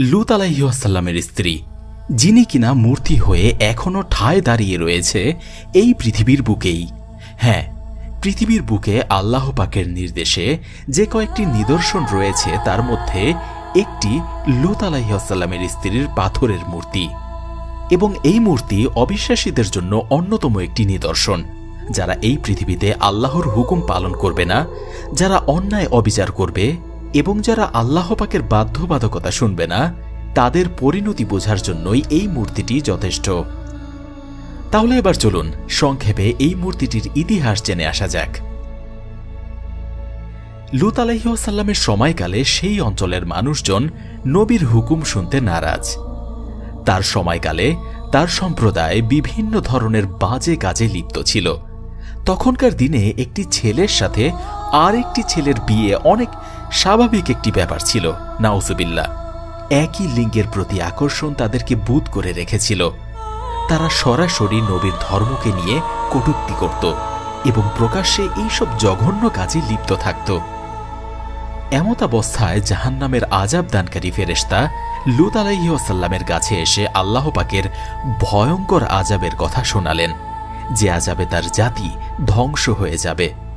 লুত আলাইসাল্লামের স্ত্রী, যিনি কিনা মূর্তি হয়ে এখনও ঠায় দাঁড়িয়ে রয়েছে এই পৃথিবীর বুকেই। হ্যাঁ পৃথিবীর বুকে আল্লাহ পাকের নির্দেশে যে কয়েকটি নিদর্শন রয়েছে তার মধ্যে একটি লুত আলাইসাল্লামের স্ত্রীর পাথরের মূর্তি। এবং এই মূর্তি অবিশ্বাসীদের জন্য অন্যতম একটি নিদর্শন, যারা এই পৃথিবীতে আল্লাহর হুকুম পালন করবে না, যারা অন্যায় অবিচার করবে এবং যারা আল্লাহ পাকের বাধ্যবাধকতা শুনবে না, তাদের পরিণতি বোঝার জন্যই এই মূর্তিটি যথেষ্ট। তাহলে এবার চলুন, সংক্ষেপে এই মূর্তিটির ইতিহাস জেনে আসা যাক। লুত আলাইসাল্লামের সময়কালে সেই অঞ্চলের মানুষজন নবীর হুকুম শুনতে নারাজ। তার সময়কালে তার সম্প্রদায় বিভিন্ন ধরনের বাজে কাজে লিপ্ত ছিল। তখনকার দিনে একটি ছেলের সাথে আর একটি ছেলের বিয়ে অনেক স্বাভাবিক একটি ব্যাপার ছিল নাউজুবিল্লা একই লিঙ্গের প্রতি আকর্ষণ তাদেরকে বুধ করে রেখেছিল। তারা সরাসরি নবীর ধর্মকে নিয়ে কটুক্তি করত এবং প্রকাশ্যে এইসব জঘন্য কাজে লিপ্ত থাকত। এমত অবস্থায় জাহান্নামের আজাব দানকারী ফেরেস্তা লুত আলাইসাল্লামের কাছে এসে আল্লাহ পাকের ভয়ঙ্কর আজাবের কথা শোনালেন, যে আজাবে তার জাতি ধ্বংস হয়ে যাবে।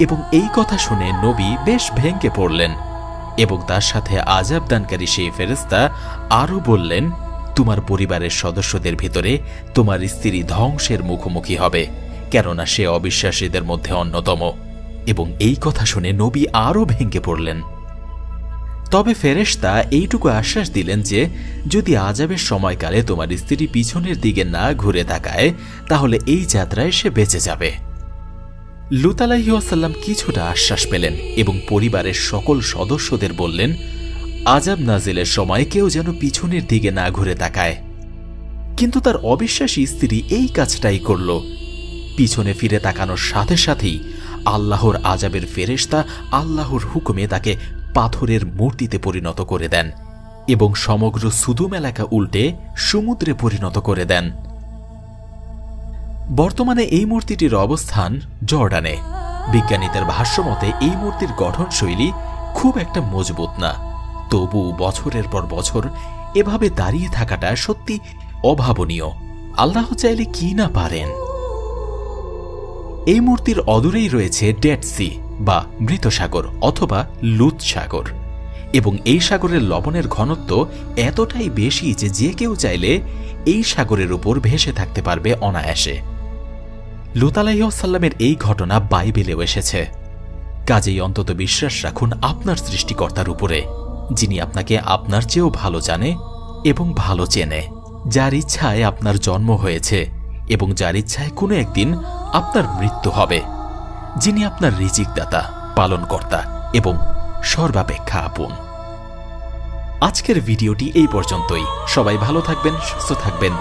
এবং এই কথা শুনে নবী বেশ ভেঙ্গে পড়লেন এবং তার সাথে আজাব দানকারী সেই ফেরেস্তা আরও বললেন, তোমার পরিবারের সদস্যদের ভিতরে তোমার স্ত্রী ধ্বংসের মুখোমুখি হবে, কেননা সে অবিশ্বাসীদের মধ্যে অন্যতম। এবং এই কথা শুনে নবী আরও ভেঙ্গে পড়লেন। তবে ফেরেশতা এইটুকু আশ্বাস দিলেন যে, যদি আজাবের সময়কালে তোমার স্ত্রী পিছনের দিকে না ঘুরে তাকায়, তাহলে এই যাত্রায় সে বেঁচে যাবে। লুতালাইসাল্লাম কিছুটা আশ্বাস পেলেন এবং পরিবারের সকল সদস্যদের বললেন আজাব নাজিলের সময় কেউ যেন পিছনের দিকে না ঘুরে তাকায়। কিন্তু তার অবিশ্বাসী স্ত্রী এই কাজটাই করল। পিছনে ফিরে তাকানোর সাথে সাথেই আল্লাহর আজাবের ফেরেশতা আল্লাহর হুকুমে তাকে পাথরের মূর্তিতে পরিণত করে দেন এবং সমগ্র সুদুম এলাকা উল্টে সমুদ্রে পরিণত করে দেন। বর্তমানে এই মূর্তিটির অবস্থান জর্ডানে। বিজ্ঞানীদের ভাষ্যমতে, এই মূর্তির গঠনশৈলী খুব একটা মজবুত না। তবু বছরের পর বছর এভাবে দাঁড়িয়ে থাকাটা সত্যি অভাবনীয়। আল্লাহ চাইলে কি না পারেন? এই মূর্তির অদূরেই রয়েছে ডেড সি বা মৃত সাগর অথবা লুত সাগর। এবং এই সাগরের লবণের ঘনত্ব এতটাই বেশি যে যে কেউ চাইলে এই সাগরের উপর ভেসে থাকতে পারবে অনায়াসে। লুতালাইসাল্লামের এই ঘটনা বাইবেলেও এসেছে। কাজেই অন্তত বিশ্বাস রাখুন আপনার সৃষ্টিকর্তার উপরে, যিনি আপনাকে আপনার চেয়েও ভালো জানে এবং ভালো চেনে, যার ইচ্ছায় আপনার জন্ম হয়েছে এবং যার ইচ্ছায় কোনো একদিন আপনার মৃত্যু হবে, যিনি আপনার রিজিকদাতা, পালনকর্তা এবং সর্বাপেক্ষা আপন। আজকের ভিডিওটি এই পর্যন্তই। সবাই ভালো থাকবেন, সুস্থ থাকবেন।